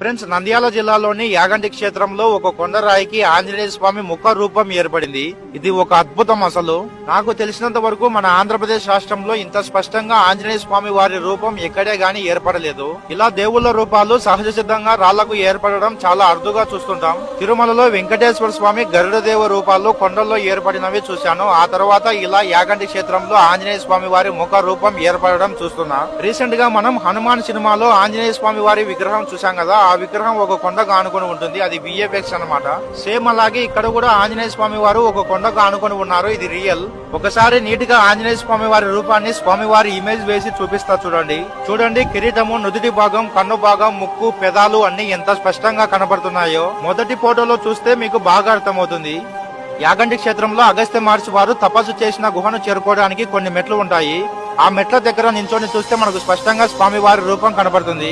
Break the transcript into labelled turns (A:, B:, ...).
A: Friends Nandyal జిల్లాలోని యాగంటి క్షేత్రంలో ఒక కొండరాయికి ఆంజనేయ స్వామి ముఖ రూపం ఏర్పడింది. ఇది ఒక అద్భుతం అసలు. నాకు తెలిసినంత వరకు మన ఆంధ్రప్రదేశ్ రాష్ట్రంలో ఇంత స్పష్టంగా ఆంజనేయ స్వామి వారి రూపం ఎక్కడే గాని ఏర్పడలేదు. ఇలా దేవుళ్ళ రూపాలు సహజ సిద్ధంగా రాళ్ళకు ఏర్పడడం చాలా అరుదుగా చూస్తుంటాం. తిరుమలలో వెంకటేశ్వర స్వామి గరుడదేవ రూపాలు కొండల్లో ఏర్పడినవి చూశాను. ఆ తర్వాత ఇలా యాగంటి క్షేత్రంలో ఆంజనేయ స్వామి వారి ముఖ రూపం ఏర్పడడం చూస్తున్నా. రీసెంట్గా మనం హనుమాన్ సినిమాలో ఆంజనేయ స్వామి వారి విగ్రహం చూసాం కదా ఆ విగ్రహం ఒక కొండకు ఆనుకొని ఉంటుంది. అది విఎఫ్ఎక్స్ అన్నమాట. సేమ్ అలాగే ఇక్కడ కూడా ఆంజనేయ స్వామి వారు ఒక కొండకు ఆనుకొని ఉన్నారు. ఇది రియల్ ఒకసారి నీట్గా ఆంజనేయ స్వామి వారి రూపాన్ని స్వామి వారి ఇమేజ్ వేసి చూపిస్తా చూడండి. చూడండి కిరీటము నుదుటి భాగం కన్ను భాగం ముక్కు పెదాలు అన్ని ఎంత స్పష్టంగా కనబడుతున్నాయో. మొదటి ఫోటోలో చూస్తే మీకు బాగా అర్థమవుతుంది. యాగంటి క్షేత్రంలో అగస్త్య మహర్షి వారు తపస్సు చేసిన గుహను చేరుకోవడానికి కొన్ని మెట్లు ఉంటాయి. ఆ మెట్ల దగ్గర నించొని చూస్తే మనకు స్పష్టంగా స్వామి వారి రూపం కనబడుతుంది.